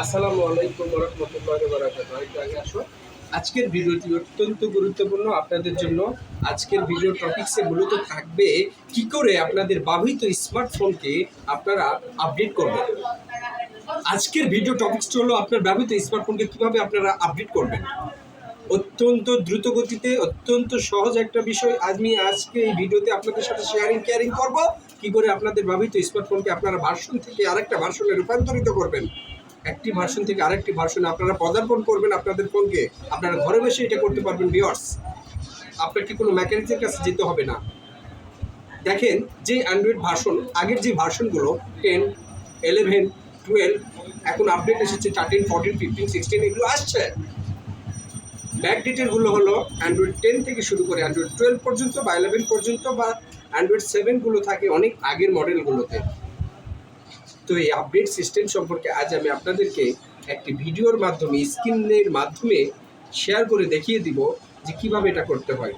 আসসালামু আলাইকুম রহমতুল্লাহ বারাকাতুহু। আজকের ভিডিওটি অত্যন্ত গুরুত্বপূর্ণ। আপনাদের জন্য আজকের ভিডিও টপিকসে মূলত থাকবে কি করে আপনাদের ব্যবহৃত স্মার্টফোনকে আপনারা আপডেট করবেন। আজকের ভিডিও টপিকসটা হলো আপনার ব্যবহৃত স্মার্টফোনকে কীভাবে আপনারা আপডেট করবেন। অত্যন্ত দ্রুত গতিতে, অত্যন্ত সহজ একটা বিষয় আমি আজকে এই ভিডিওতে আপনাদের সাথে শেয়ারিং কেয়ারিং করব। কি করে আপনাদের ব্যবহৃত স্মার্টফোনকে আপনারা ভার্সন থেকে আরেকটা ভার্সনে রূপান্তরিত করবেন। একটি ভার্সন থেকে আরেকটি ভার্সনে আপনারা পদার্পণ করবেন আপনাদের ফোনকে আপনারা ঘরে বসে এটা করতে পারবেন ভিওর্স আপনাকে কোনো মেকানিকের কাছে যেতে হবে না? দেখেন, যে অ্যান্ড্রয়েড ভার্সন আগের যে ভার্সনগুলো টেন এলেভেন টুয়েলভ এখন আপডেট এসেছে থার্টিন ফোরটিন ফিফটিন সিক্সটিন এগুলো আসছে। ব্যাক ব্যাকডেটেরগুলো হলো অ্যান্ড্রয়েড টেন থেকে শুরু করে অ্যান্ড্রয়েড টুয়েলভ পর্যন্ত বা ইলেভেন পর্যন্ত বা অ্যান্ড্রয়েড সেভেনগুলো থাকে অনেক আগের মডেলগুলোতে তো এই আপডেট সিস্টেম সম্পর্কে আজ আমি আপনাদেরকে একটি ভিডিওর মাধ্যমে, স্ক্রিনের মাধ্যমে শেয়ার করে দেখিয়ে দিব যে কীভাবে এটা করতে হয়।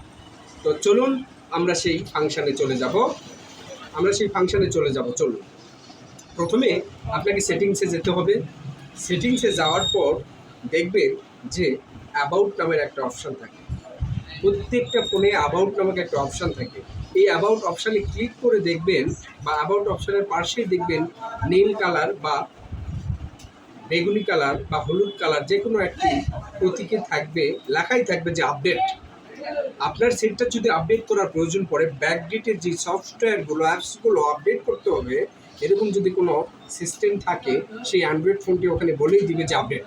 তো চলুন আমরা সেই ফাংশানে চলে যাব। আমরা সেই ফাংশানে চলে যাব, চলুন। প্রথমে আপনাকে সেটিংসে যেতে হবে। সেটিংসে যাওয়ার পর দেখবেন যে অ্যাবাউট নামের একটা অপশান থাকে। প্রত্যেকটা ফোনে অ্যাবাউট নামক একটা অপশান থাকে। এই অ্যাবাউট অপশানে ক্লিক করে দেখবেন বা অ্যাবাউট অপশানের পাশেই দেখবেন নীল কালার বা বেগুনি কালার বা হলুদ কালার যে কোনো একটি প্রতীকে থাকবে, লেখাই থাকবে যে আপডেট আপনার সেটটা যদি আপডেট করার প্রয়োজন পড়ে ব্যাকডেটের যে সফটওয়্যারগুলো অ্যাপসগুলো আপডেট করতে হবে, এরকম যদি কোনো সিস্টেম থাকে, সেই অ্যান্ড্রয়েড ফোনটি ওখানে বলেই দিবে যে আপডেট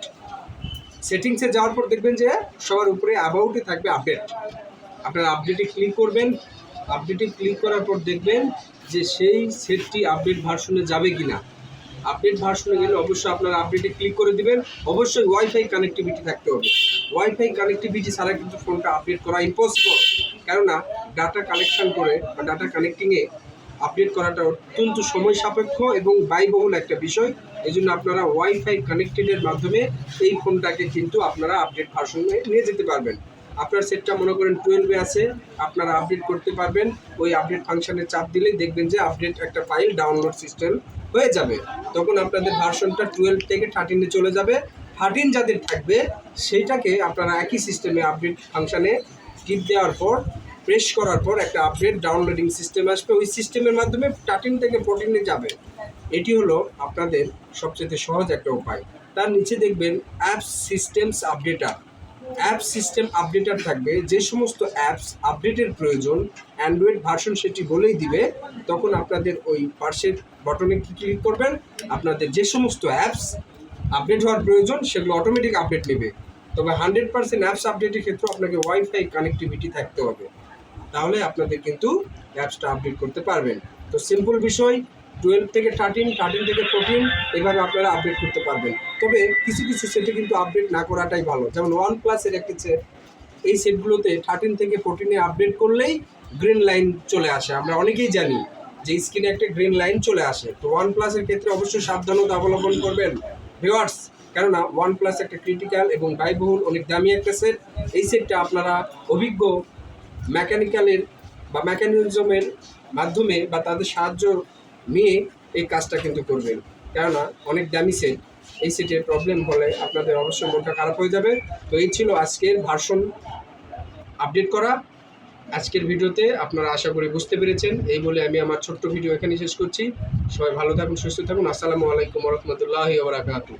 সেটিংসে যাওয়ার পর দেখবেন যে সবার উপরে অ্যাবাউটে থাকবে আপডেট আপনারা আপডেটে ক্লিক করবেন আপডেটে ক্লিক করার পর দেখবেন যে সেই সেটটি আপডেট ভার্সনে যাবে কি না আপডেট ভার্সনে গেলে অবশ্যই আপনারা আপডেটে ক্লিক করে দিবেন। অবশ্যই ওয়াইফাই কানেক্টিভিটি থাকতে হবে। ওয়াইফাই কানেক্টিভিটি ছাড়া কিন্তু ফোনটা আপডেট করা ইম্পসিবল কেননা ডাটা কালেকশন করে বা ডাটা কানেক্টিংয়ে আপডেট করাটা অত্যন্ত সময় সাপেক্ষ এবং ব্যয়বহুল একটা বিষয়। এই জন্য আপনারা ওয়াইফাই কানেক্টেডের মাধ্যমে এই ফোনটাকে কিন্তু আপনারা আপডেট ভার্সনে নিয়ে যেতে পারবেন। আপনার সেটটা মনে করেন টুয়েলভে আছে, আপনারা আপডেট করতে পারবেন। ওই আপডেট ফাংশানে চাপ দিলেই দেখবেন যে আপডেট একটা ফাইল ডাউনলোড সিস্টেম হয়ে যাবে। তখন আপনাদের ভার্সনটা টুয়েলভ থেকে থার্টিনে চলে যাবে। থার্টিন যাদের থাকবে, সেইটাকে আপনারা একই সিস্টেমে আপডেট ফাংশানে টিপ দেওয়ার পর প্রেস করার পর একটা আপডেট ডাউনলোডিং সিস্টেম আসবে। ওই সিস্টেমের মাধ্যমে থার্টিন থেকে ফোরটিনে যাবে। এটি হলো আপনাদের সবচেয়ে সহজ একটা উপায়। তার নিচে দেখবেন apps systems updater app system updater থাকবে, যে সমস্ত অ্যাপস আপডেটের প্রয়োজন, অ্যান্ড্রয়েড ভার্সন সেটি বলেই দিবে, তখন আপনাদের ওই পার্সের বটনে ক্লিক করবেন, আপনাদের যে সমস্ত অ্যাপস আপডেট হওয়ার প্রয়োজন, সেগুলো অটোমেটিক আপডেট নেবে। তবে হান্ড্রেড পার্সেন্ট অ্যাপস আপডেটের ক্ষেত্রে আপনাকে ওয়াইফাই কানেক্টিভিটি থাকতে হবে। তাহলে আপনাদের কিন্তু অ্যাপসটা আপডেট করতে পারবেন। তো সিম্পল বিষয় টুয়েলভ থেকে থার্টিন থার্টিন থেকে ফোরটিন এভাবে আপনারা আপডেট করতে পারবেন। তবে কিছু কিছু সেটে কিন্তু আপডেট না করাটাই ভালো। যেমন ওয়ান প্লাসের একটি সেট এই সেটগুলোতে থার্টিন থেকে ফোরটিনে আপডেট করলেই গ্রিন লাইন চলে আসে। আমরা অনেকেই জানি যে স্ক্রিনে একটা গ্রিন লাইন চলে আসে। তো ওয়ান প্লাসের ক্ষেত্রে অবশ্যই সাবধানতা অবলম্বন করবেন। ভিওয়ার্স কেননা ওয়ান প্লাস একটা ক্রিটিক্যাল এবং ব্যয়বহুল, অনেক দামি একটা সেট এই সেটটা আপনারা অভিজ্ঞ মেকানিক্যালের বা মেকানিজমের মাধ্যমে বা তাদের সাহায্য নিয়ে এই কাজটা কিন্তু করবেন কেননা অনেক দামি সেট এই সেটের প্রবলেম হলে আপনাদের অবশ্যই মনটা খারাপ হয়ে যাবে। তো এই ছিল আজকের ভার্সন আপডেট করা। আজকের ভিডিওতে আপনারা আশা করি বুঝতে পেরেছেন। এই বলে আমি আমার ছোট্ট ভিডিও এখানে শেষ করছি। সবাই ভালো থাকুন, সুস্থ থাকুন। আসসালামু আলাইকুম রহমতুল্লাহ বারাকাতু